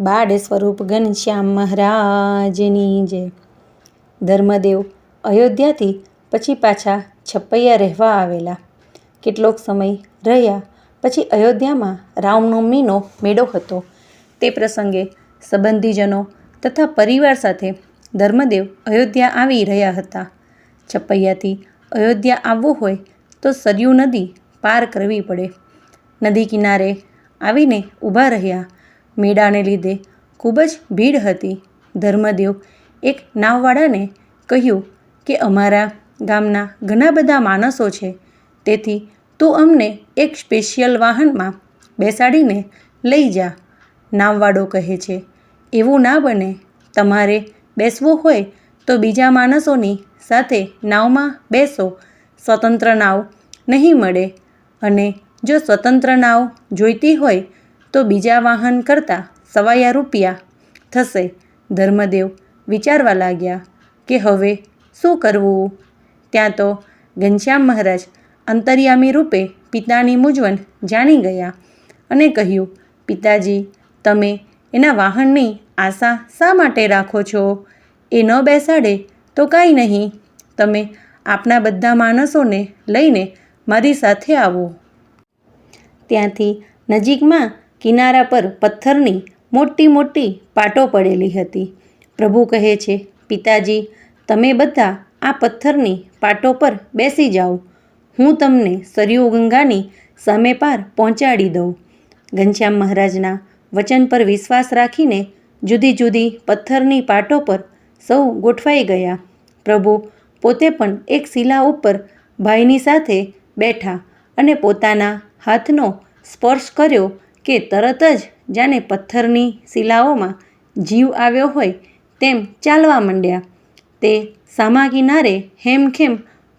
બાળ સ્વરૂપ ઘનશ્યામ મહારાજની જય. ધર્મદેવ અયોધ્યાથી પછી પાછા છપૈયા રહેવા આવેલા. કેટલોક સમય રહ્યા પછી અયોધ્યામાં રામનવમીનો મેળો હતો. તે પ્રસંગે સંબંધીજનો તથા પરિવાર સાથે ધર્મદેવ અયોધ્યા આવી રહ્યા હતા. છપૈયાથી અયોધ્યા આવવું હોય તો સરયુ નદી પાર કરવી પડે. નદી કિનારે આવીને ઊભા રહ્યા મેળાને લીધે ખૂબ જ ભીડ હતી. ધર્મદેવ એક નાવવાળાને કહ્યું કે અમારા ગામના ઘણા બધા માણસો છે, તેથી તું અમને એક સ્પેશિયલ વાહનમાં બેસાડીને લઈ જા, નાવવાળો કહે છે. એવું ના બને. તમારે બેસવું હોય તો બીજા માણસોની સાથે નાવમાં બેસો. સ્વતંત્ર નાવ નહીં મળે. અને જો સ્વતંત્ર નાવ જોઈતી હોય તો બીજા વાહન કરતાં સવાયા રૂપિયા થશે. ધર્મદેવ વિચારવા લાગ્યા કે હવે શું કરવું? ત્યાં તો ઘનશ્યામ મહારાજ અંતર્યામી રૂપે પિતાની મૂંઝવણ જાણી ગયા અને કહ્યું, પિતાજી, તમે એના વાહનની આશા શા માટે રાખો છો? એ ન બેસાડે તો કાંઈ નહીં. તમે આપના બધા માણસોને લઈને મારી સાથે આવો. ત્યાંથી નજીકમાં કિનારા પર પથ્થરની મોટી મોટી પાટો પડેલી હતી. પ્રભુ કહે છે, પિતાજી, તમે બધા આ પથ્થરની પાટો પર બેસી જાઓ. હું તમને સરયુ ગંગાની સામે પાર પહોંચાડી દઉં. ઘનશ્યામ મહારાજના વચન પર વિશ્વાસ રાખીને જુદી જુદી પથ્થરની પાટો પર સૌ ગોઠવાઈ ગયા. પ્રભુ પોતે પણ એક શિલા ઉપર ભાઈની સાથે બેઠા અને પોતાના હાથનો સ્પર્શ કર્યો કે તરત જ જાણે પથ્થરની શિલાઓમાં જીવ આવ્યો હોય તેમ ચાલવા માંડ્યા. તે સામા કિનારે હેમખેમ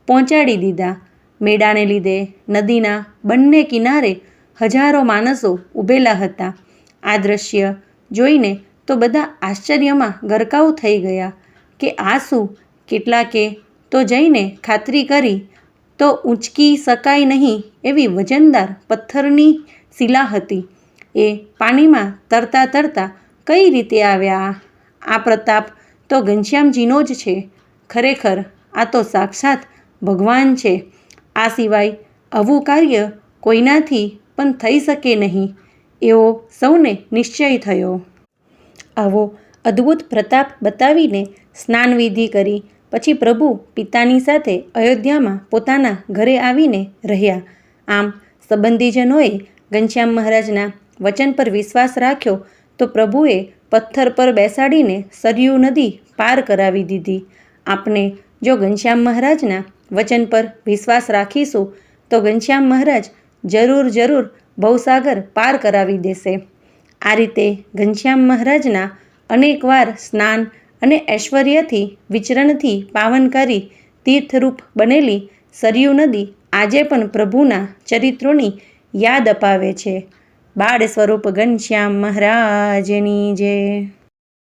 પહોંચાડી દીધા. મેળાને લીધે નદીના બંને કિનારે હજારો માણસો ઊભેલા હતા. આ દ્રશ્ય જોઈને તો બધા આશ્ચર્યમાં ગરકાવ થઈ ગયા કે આ શું? કેટલાકે તો જઈને ખાતરી કરી, તો ઊંચકી શકાય નહીં એવી વજનદાર પથ્થરની શિલા હતી. એ પાણીમાં તરતા તરતા કઈ રીતે આવ્યા? આ પ્રતાપ તો ઘનશ્યામજીનો જ છે. ખરેખર આ તો સાક્ષાત ભગવાન છે. આ સિવાય આવું કાર્ય કોઈનાથી પણ થઈ શકે નહીં. એવો સૌને નિશ્ચય થયો. આવો અદ્ભુત પ્રતાપ બતાવીને સ્નાનવિધિ કરી પછી પ્રભુ પિતાની સાથે અયોધ્યામાં પોતાના ઘરે આવીને રહ્યા. આમ સંબંધીજનોએ ઘનશ્યામ મહારાજના વચન પર વિશ્વાસ રાખ્યો તો પ્રભુએ પથ્થર પર બેસાડીને સરયુ નદી પાર કરાવી દીધી. આપણે જો ઘનશ્યામ મહારાજના વચન પર વિશ્વાસ રાખીશું, તો ઘનશ્યામ મહારાજ જરૂર જરૂર ભવસાગર પાર કરાવી દેશે. આ રીતે ઘનશ્યામ મહારાજના અનેકવાર સ્નાન અને ઐશ્વર્યથી વિચરણથી પાવનકારી તીર્થરૂપ બનેલી સરયુ નદી આજે પણ પ્રભુના ચરિત્રોની યાદ અપાવે છે. બાળ સ્વરૂપ ઘનશ્યામ મહારાજની જય.